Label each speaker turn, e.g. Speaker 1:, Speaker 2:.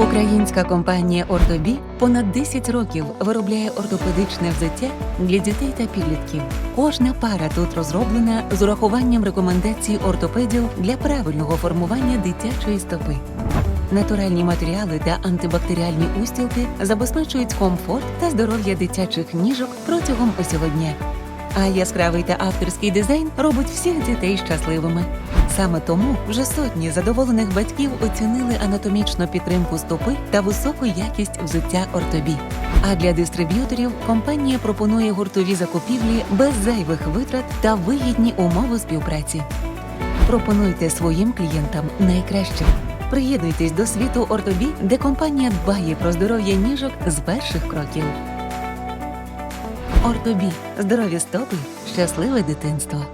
Speaker 1: Українська компанія Ортобі понад 10 років виробляє ортопедичне взуття для дітей та підлітків. Кожна пара тут розроблена з урахуванням рекомендацій ортопедів для правильного формування дитячої стопи. Натуральні матеріали та антибактеріальні устілки забезпечують комфорт та здоров'я дитячих ніжок протягом усього дня. А яскравий та авторський дизайн робить всіх дітей щасливими. Саме тому вже сотні задоволених батьків оцінили анатомічну підтримку стопи та високу якість взуття Ортобі. А для дистриб'юторів компанія пропонує гуртові закупівлі без зайвих витрат та вигідні умови співпраці. Пропонуйте своїм клієнтам найкраще. Приєднуйтесь до світу Ортобі, де компанія дбає про здоров'я ніжок з перших кроків. Ортобі здорові стопи, щасливе дитинство.